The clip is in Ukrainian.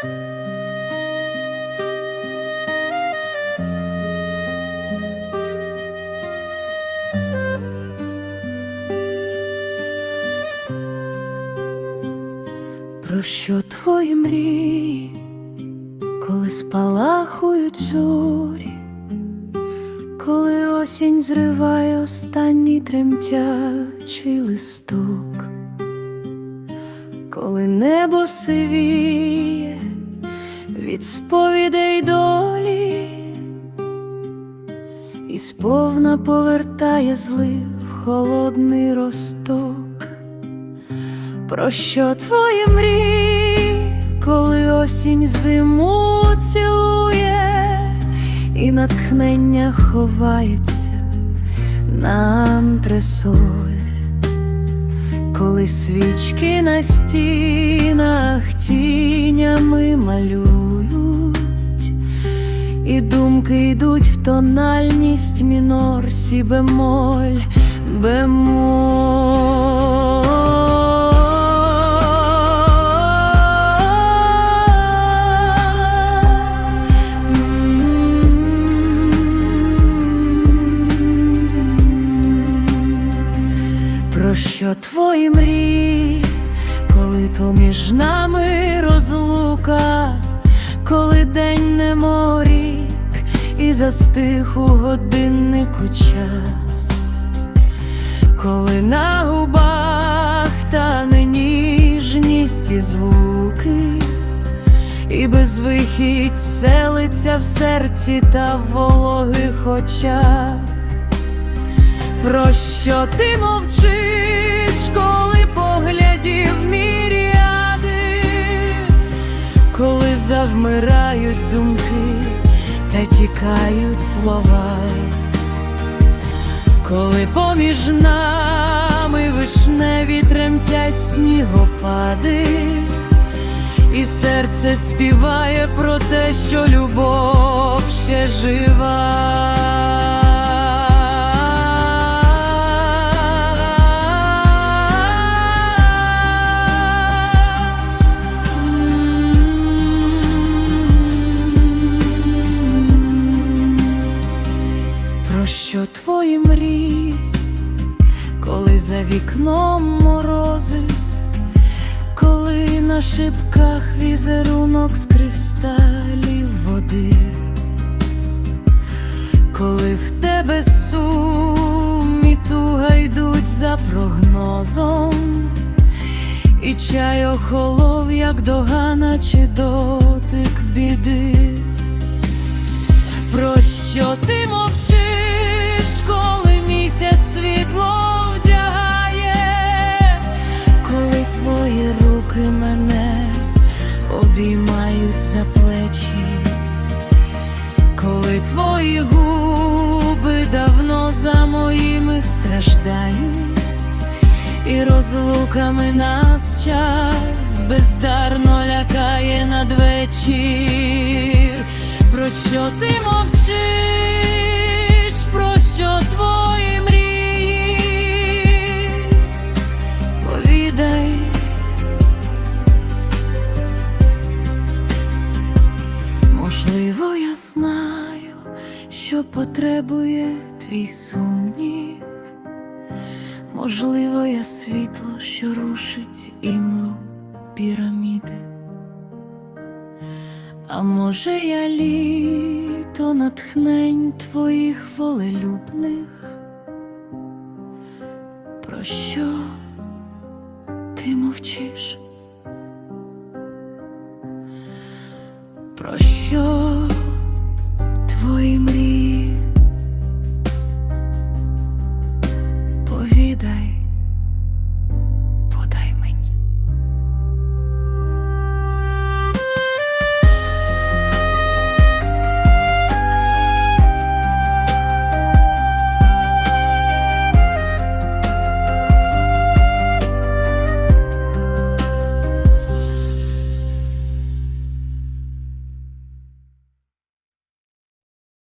Про що твої мрії, коли спалахують зорі, коли осінь зриває останній тремтячий листок, коли небо сивіє від сповідей долі, і сповна повертає злив холодний росток. Про що твої мрії, коли осінь зиму цілує, і натхнення ховається на антресоль, коли свічки на стінах тінями малюють, і думки йдуть в тональність мінор, сі бемоль, Про що твої мрії, коли то між нами розлука, коли день не рік і застиг у годиннику час, коли на губах тане ніжність і звуки, і безвихідь селиться в серці та в вологих очах. Про що ти мовчиш, коли поглядів міряди, коли завмирають думки та тікають слова, коли поміж нами вишневі тремтять снігопади, і серце співає про те, що любов ще жива. За вікном морози, коли на шибках візерунок з кристалів води, коли в тебе сум і туга йдуть за прогнозом, і чай охолов, як догана чи дотик біди. Про що ти мовчиш, коли твої губи давно за моїми страждають, і розлуками нас час бездарно лякає надвечір. Про що ти мовчиш, що потребує твій сумнів. Можливо, я світло, що рушить імлу піраміди. А може, я літо натхнень твоїх волелюбних? Про що ти мовчиш? Про що